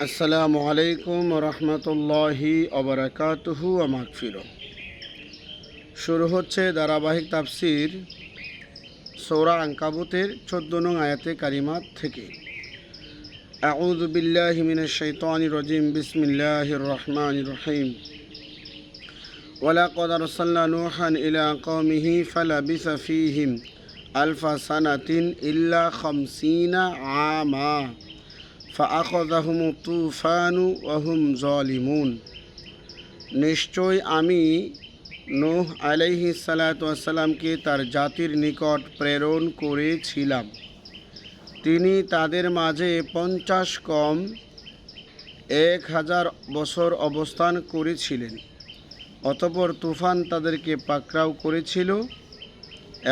আসসালামু আলাইকুম রহমতুল্লাহি অবরাকাতুহু আমাকফির শুরু হচ্ছে ধারাবাহিক তাফসির সৌরা আঙ্কাবুতের চোদ্দ নং আয়াতে কারিমাত থেকে أعوذ بالله من الشيطان الرجيم بسم الله الرحمن الرحيم ولقد أرسلنا نوحا إلى قومه فلبث فيهم ألف سنة إلا خمسين عاما ফাআদাহম তুফানু ওহম জলিমুন নিশ্চয় আমি নোহ আলাইহি সালাতামকে তার জাতির নিকট প্রেরণ করেছিলাম। তিনি তাদের মাঝে পঞ্চাশ কম এক হাজার বছর অবস্থান করেছিলেন। অতপর তুফান তাদেরকে পাকড়াও করেছিল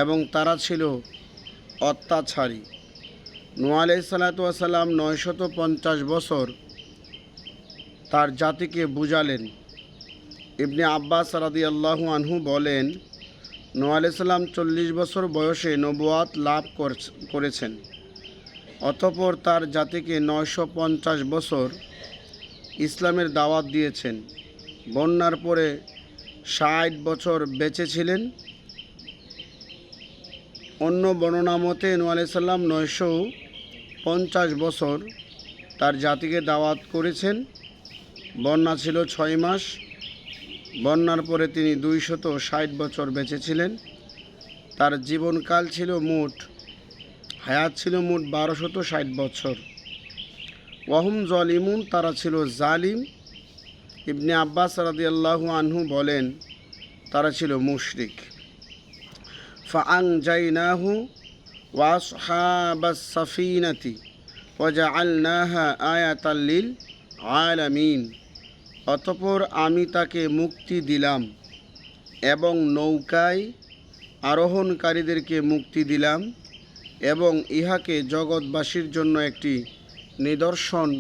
এবং তারা ছিল অত্যাচারী। নোয়া সালাতাম নয়শত পঞ্চাশ বছর তার জাতিকে বুঝালেন। ইবনে আব্বাস রাদি আল্লাহু আনহু বলেন নোয়া আলাইসাল্লাম চল্লিশ বছর বয়সে নবুয়াত লাভ করছ- করেছেন। অতপর তার জাতিকে নয়শো পঞ্চাশ বছর ইসলামের দাওয়াত দিয়েছেন। বন্যার পরে ষাট বছর বেঁচে ছিলেন। অন্য বর্ণনা মতে নু আলাইসাল্লাম নয়শো পঞ্চাশ বছর তার জাতিকে দাওয়াত করেছেন। বন্যা ছিল ছয় মাস। বন্যার পরে তিনি দুইশত ষাট বছর বেঁচেছিলেন। তার জীবনকাল ছিল মোট, হায়াত ছিল মোট বারোশত ষাট বছর। ওয়াহুম জলিমুন, তারা ছিল জালিম। ইবনে আব্বাস রাদিয়াল্লাহু আনহু বলেন, তারা ছিল মুশরিক। ফাআং জাইনাহু وأصحاب السفينة وجعلناها آية للعالمين অতপর আমি তাকে মুক্তি দিলাম এবং নৌকায় আরোহণকারীদেরকে মুক্তি দিলাম এবং ইহাকে জগৎবাসীর জন্য একটি নিদর্শন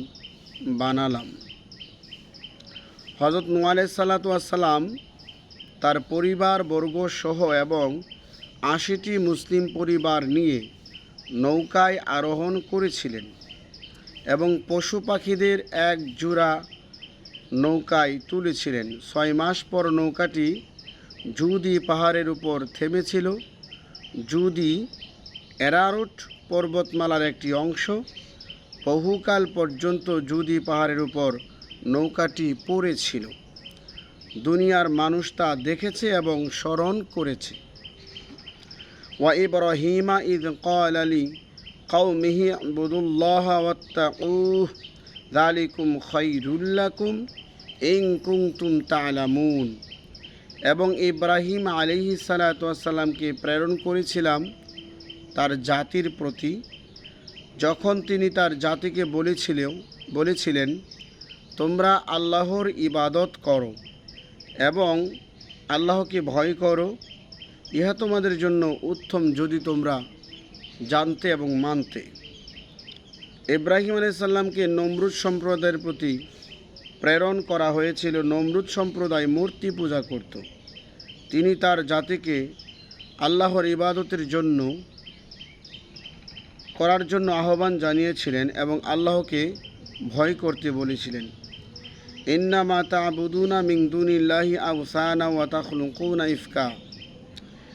বানালাম হজরত নুয়ালে সাল্লাতাম তার পরিবার বর্গ সহ এবং আশিটি মুসলিম পরিবার নিয়ে নৌকায় আরোহণ করেছিলেন এবং পশু পাখিদের এক জোড়া নৌকায় তুলেছিলেন। ছয় মাস পর নৌকাটি জুদি পাহাড়ের উপর থেমেছিল। জুদি এরারুট পর্বতমালার একটি অংশ। বহুকাল পর্যন্ত জুদি পাহাড়ের উপর নৌকাটি পড়েছিল। দুনিয়ার মানুষ তা দেখেছে এবং স্মরণ করেছে। وإبراهيم إذ قال لي قومه اعبدوا الله واتقوه ذلكم خير لكم إن كنتم تعلمون এবং ইব্রাহিম আলিহি সালাতামকে প্রেরণ করেছিলাম তার জাতির প্রতি যখন তিনি তার জাতিকে বলেছিল বলেছিলেন তোমরা আল্লাহর ইবাদত করো এবং আল্লাহকে ভয় করো ইহা তোমাদের জন্য উত্তম যদি তোমরা জানতে এবং মানতে। ইব্রাহিম আলাইসাল্লামকে নমরুদ সম্প্রদায়ের প্রতি প্রেরণ করা হয়েছিল। নমরুদ সম্প্রদায় মূর্তি পূজা করত। তিনি তার জাতিকে আল্লাহর ইবাদতের জন্য করার জন্য আহ্বান জানিয়েছিলেন এবং আল্লাহকে ভয় করতে বলেছিলেন। ইন্না মাতা আবুদুনা মিংদুনিল্লাহি আউসানা ওয়াতা খুলুকুনা ইফকা।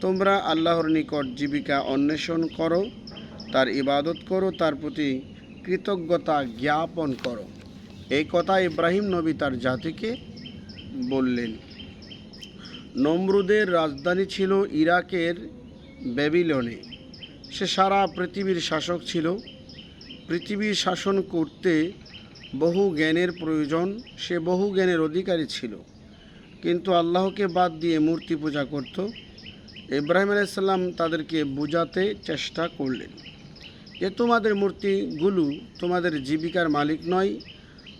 তোমরা আল্লাহর নিকট জীবিকা অন্বেষণ করো, তার ইবাদত করো, তার প্রতি কৃতজ্ঞতা জ্ঞাপন করো। এই কথা ইব্রাহিম নবী তার জাতিকে বললেন। নমরুদের রাজধানী ছিল ইরাকের ব্যাবিলনে। সে সারা পৃথিবীর শাসক ছিল। পৃথিবীর শাসন করতে বহু জ্ঞানের প্রয়োজন, সে বহু জ্ঞানের অধিকারী ছিল। কিন্তু আল্লাহকে বাদ দিয়ে মূর্তি পূজা করত ইব্রাহিম আলাইসাল্লাম তাদেরকে বোঝাতে চেষ্টা করলেন। যে তোমাদের মূর্তিগুলো তোমাদের জীবিকার মালিক নয়।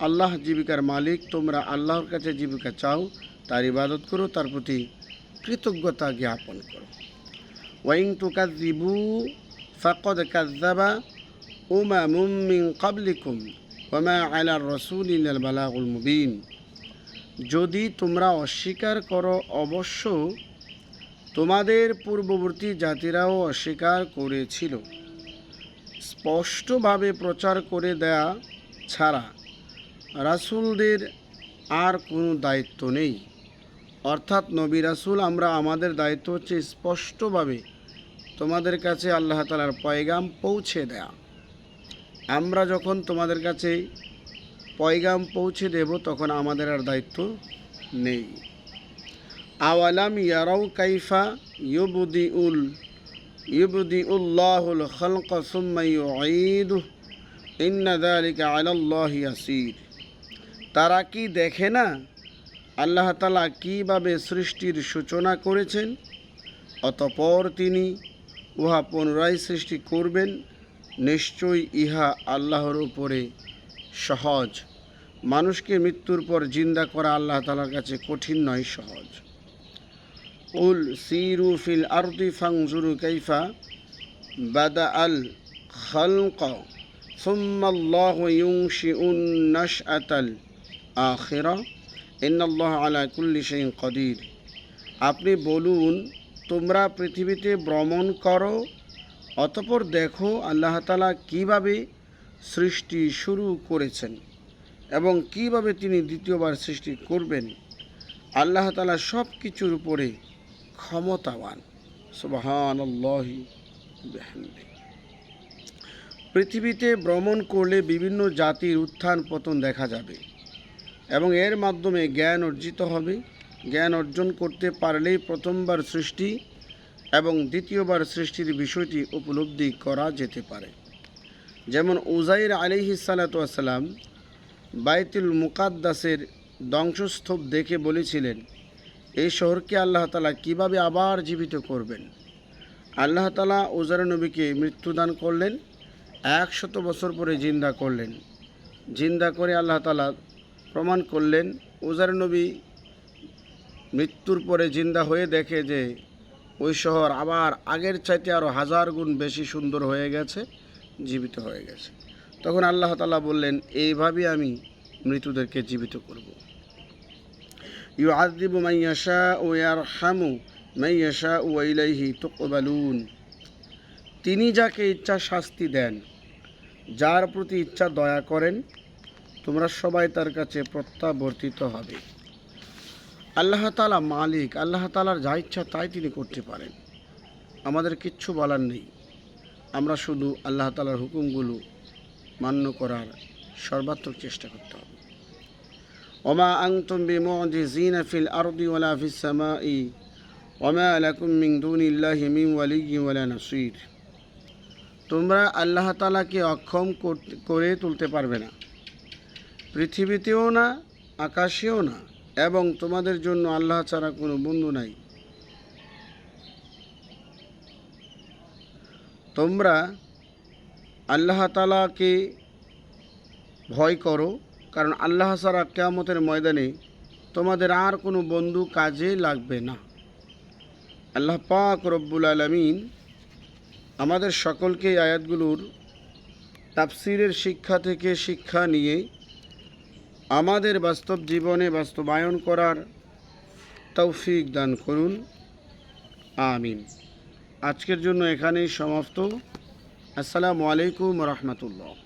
আল্লাহ জীবিকার মালিক, তোমরা আল্লাহর কাছে জীবিকা চাও, তার ইবাদত করো, তার প্রতি কৃতজ্ঞতা জ্ঞাপন করো। ওয়াইং তুকাজিবু ফাকদ কাজাবা উমা মুমিন কাবলিকুম ওমা আলার রসুল বালাগুল মুবিন। যদি তোমরা অস্বীকার করো, অবশ্য তোমাদের পূর্ববর্তী জাতিরাও অস্বীকার করেছিল। স্পষ্টভাবে প্রচার করে দেয়া ছাড়া রাসূলদের আর কোনো দায়িত্ব নেই। অর্থাৎ নবী রাসূল, আমরা আমাদের দায়িত্ব হচ্ছে স্পষ্টভাবে তোমাদের কাছে আল্লাহ তালার পয়গাম পৌঁছে দেয়া। আমরা যখন তোমাদের কাছে পয়গাম পৌঁছে দেব, তখন আমাদের আর দায়িত্ব নেই। আওয়ালাম ইয়ারাও কাইফা ইউবদি উল ইউবদি উল্লাহুল খলক সুম্মা ইউঈদু ইন্না যালিকা আলাল্লাহি ইয়াসির। তারা কি দেখে না আল্লাহ তালা কীভাবে সৃষ্টির সূচনা করেছেন? অতপর তিনি উহা পুনরায় সৃষ্টি করবেন, নিশ্চয়ই ইহা আল্লাহর উপরে সহজ। মানুষকে মৃত্যুর পর জিন্দা করা আল্লাহ তালার কাছে কঠিন নয়, সহজ। উল সিরু ফিল আরদি ফাংজুরু কাইফা বাদা আল খালক ثم الله ينشئ النشأة الآخرة إن الله على كل شيء قدير আপনি বলুন তোমরা পৃথিবীতে ভ্রমণ করো অতপর দেখো আল্লাহ তালা কীভাবে সৃষ্টি শুরু করেছেন এবং কিভাবে তিনি দ্বিতীয়বার সৃষ্টি করবেন আল্লাহ তালা সব কিছুর উপরে ক্ষমতাবান। সুবাহান পৃথিবীতে ভ্রমণ করলে বিভিন্ন জাতির উত্থান পতন দেখা যাবে এবং এর মাধ্যমে জ্ঞান অর্জিত হবে। জ্ঞান অর্জন করতে পারলেই প্রথমবার সৃষ্টি এবং দ্বিতীয়বার সৃষ্টির বিষয়টি উপলব্ধি করা যেতে পারে। যেমন উজাইর আলিহি সালাতাম বাইতুল মুকাদ্দাসের ধ্বংসস্তূপ দেখে বলেছিলেন এই শহরকে আল্লাহ তালা কীভাবে আবার জীবিত করবেন? আল্লাহ তালা উজার নবীকে মৃত্যুদান করলেন, একশত বছর পরে জিন্দা করলেন। জিন্দা করে আল্লাহ তালা প্রমাণ করলেন, উজার নবী মৃত্যুর পরে জিন্দা হয়ে দেখে যে ওই শহর আবার আগের চাইতে আরও হাজার গুণ বেশি সুন্দর হয়ে গেছে, জীবিত হয়ে গেছে। তখন আল্লাহ তালা বললেন, এইভাবেই আমি মৃতদেরকে জীবিত করব। ইউ আদিবু মাইয়াশা ও ইয়ার হামু মাইয়াশা ও ইলাইহি তুকবালুন তিনি যাকে ইচ্ছা শাস্তি দেন, যার প্রতি ইচ্ছা দয়া করেন, তোমরা সবাই তার কাছে প্রত্যাবর্তিত হবে। আল্লাহ তালা মালিক, আল্লাহ তালার যা ইচ্ছা তাই তিনি করতে পারেন। আমাদের কিচ্ছু বলার নেই। আমরা শুধু আল্লাহ তালার হুকুমগুলো মান্য করার সর্বাত্মক চেষ্টা করতে হবে। ওমা আংতুম বিমুজিজিনা ফিল আরদি ওয়ালা ফিস সামাই ওমা লাকুম মিন দুনিল্লাহি মিন ওয়ালিয়্যিন ওয়ালা নাসির তোমরা আল্লাহ তালাকে অক্ষম করে তুলতে পারবে না। পৃথিবীতেও না, আকাশেও না, এবং তোমাদের জন্য আল্লাহ ছাড়া কোনো বন্ধু নাই। তোমরা আল্লাহ তালাকে ভয় করো কারণ আল্লাহ সারা কেয়ামতের ময়দানে তোমাদের আর কোনো বন্ধু কাজে লাগবে না। আল্লাহ পাক রব্বুল আলমিন আমাদের সকলকে আয়াতগুলোর তাফসিরের শিক্ষা থেকে শিক্ষা নিয়ে আমাদের বাস্তব জীবনে বাস্তবায়ন করার তৌফিক দান করুন। আমিন। আজকের জন্য এখানেই সমাপ্ত। আসসালামু আলাইকুম রহমতুল্লাহ।